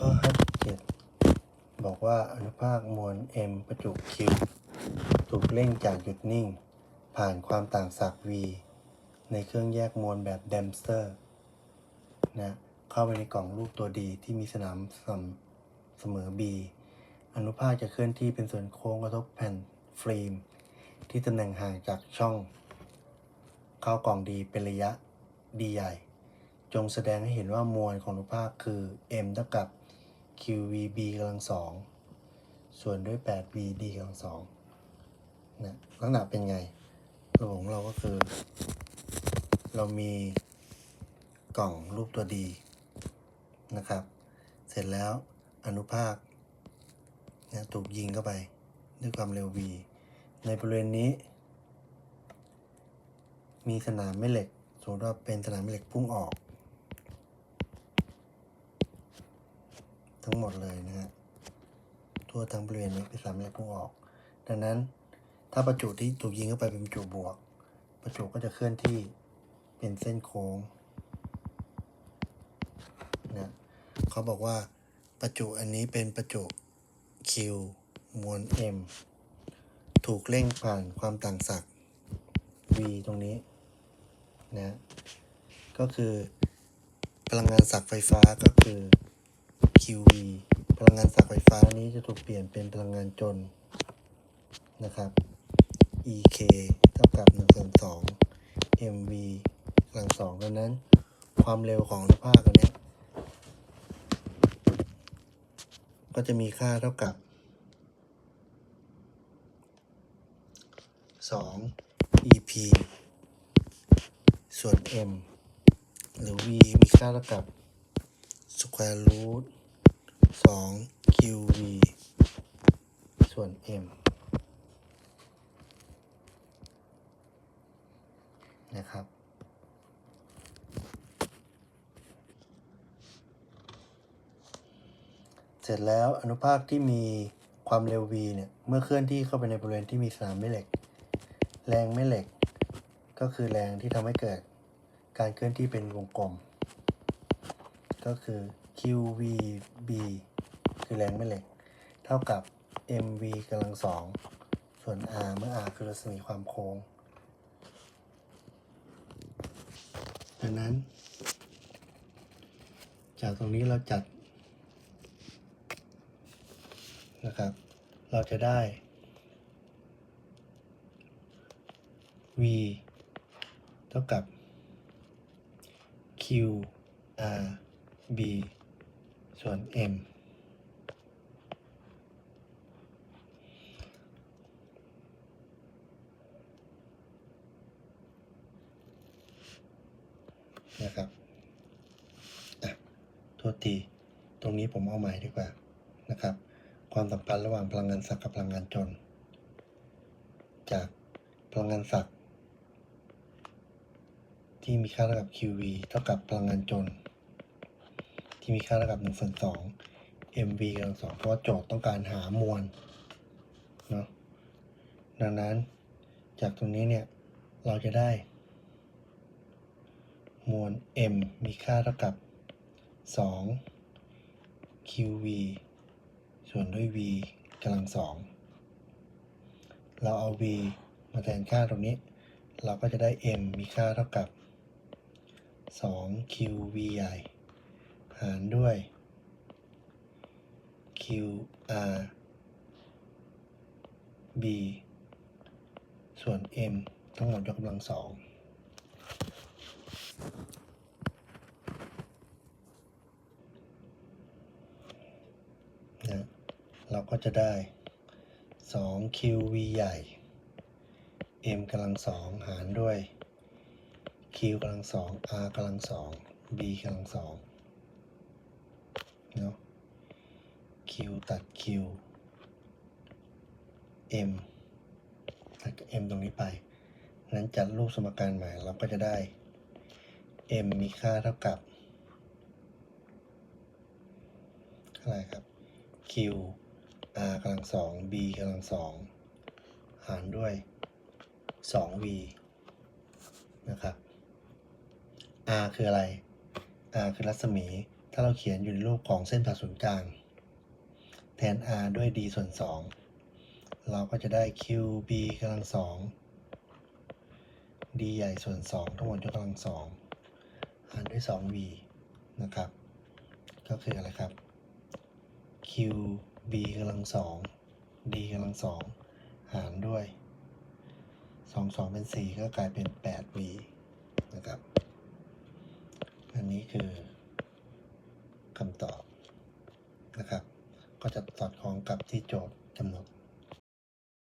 ข้อ 57 บอกว่าอนุภาคมวล m ประจุ q ถูกเร่งจากหยุดนิ่ง ผ่านความต่างศักย์ v ในเครื่องแยกมวลแบบแดมสเตอร์นะเข้าไปในกล่องรูปตัวดีที่มีสนามสมเสมอ b อนุภาคจะเคลื่อนที่เป็นส่วนโค้งกระทบแผ่นฟิล์ม ที่ตำแหน่งห่างจากช่อง เข้ากล่องดีเป็นระยะ d ใหญ่ จงแสดงให้เห็นว่ามวลของอนุภาคคือ m เท่ากับ qvb กำลังสองส่วนด้วย 8vd กำลังสองนะลักษณะเป็นไงระบบของเราก็คือ เรามีกล่องรูปตัวดีนะครับ เสร็จแล้วอนุภาคนะถูกยิงเข้าไปด้วยความเร็ว v ในบริเวณนี้ มีสนามแม่เหล็กสมมติว่าเป็นสนามแม่เหล็กพุ่งออก ทั้งหมดเลยนะฮะทั่วทั้งบริเวณนี้เป็นสามแม่เหล็กพุ่งออก ดังนั้นถ้าประจุที่ถูกยิงเข้าไปเป็นประจุบวก ประจุก็จะเคลื่อนที่เป็นเส้นโค้งนะเขาบอกว่าประจุอันนี้เป็นประจุ Q มวล M ถูกเร่งผ่านความต่างศักย์ V ตรงนี้นะก็คือพลังงานศักย์ไฟฟ้าก็คือ QV พลังงานศักย์ไฟฟ้านี้จะถูกเปลี่ยนเป็นพลังงานจนนะครับ EK เท่ากับ1ส่วน2 MV กำลังสองดังนั้น ความเร็วของอนุภาคอันเนี้ก็จะมีค่าเท่ากับ 2 EP ส่วน m หรือ v มีค่าเท่ากับ square root 2 qv ส่วน m นะครับ เสร็จแล้วอนุภาคที่มีความเร็ว v เนี่ย เมื่อเคลื่อนที่เข้าไปในบริเวณที่มีสนามแม่เหล็ก แรงแม่เหล็ก ก็คือแรงที่ทำให้เกิดการเคลื่อนที่เป็นวงกลม ก็คือ QVB คือแรงแม่เหล็ก เท่ากับ MV กำลังสองส่วน R เมื่อ R คือรัศมีความโค้ง ดังนั้น จากตรงนี้เราจัดนะครับ เราจะได้ v เท่ากับ q r b ส่วน m นะครับอะโทษที ตรงนี้ผมเอาใหม่ดีกว่านะครับ ความสัมพันธ์ระหว่างพลังงานศักดิ์กับพลังงานจน จากพลังงานศักดิ์ที่มีค่าเท่ากับ QV เท่ากับพลังงานจน ที่มีค่าเท่ากับ1ส่วน2 MV กำลังสองเพราะว่าโจทย์ต้องการหามวลเนาะดังนั้นจากตรงนี้เนี่ย เราจะได้ วล m มีค่าเท่ากับ 2 qv ส่วนด้วย v กำลังสอง เราเอา v มาแทนค่าตรงนี้ เราก็จะได้ m มีค่าเท่ากับ 2 qv ใหญ่ หารด้วย qr b ส่วน m ทั้งหมดยกกำลังสอง นะเรา ก็จะได้2 qv ใหญ่ m กำลังสองหารด้วย q กำลังสอง r กำลังสอง b กำลังสองเนาะ q ตัด q m ตัด m ตรงนี้ไป นั้นจัดรูปสมการใหม่เราก็จะได้ m มีค่าเท่ากับเท่าไหร่ครับ q r กำลังสอง b กำลังสองหารด้วย 2v นะครับ r คืออะไร r คือรัศมี ถ้าเราเขียนอยู่ในรูปของเส้นผ่าศูนย์กลาง แทน r ด้วย d ส่วน 2 เราก็จะได้ qb กำลังสอง d ใหญ่ส่วน 2 ทั้งหมดยกกำลังสองหารด้วย 2v นะครับ ก็คืออะไรครับ q b กำลังสอง d กำลังสองหารด้วย2 2เป็น4ก็กลายเป็น8 b นะครับ อันนี้คือคำตอบนะครับ ก็จะสอดคล้องกับที่โจทย์กำหนด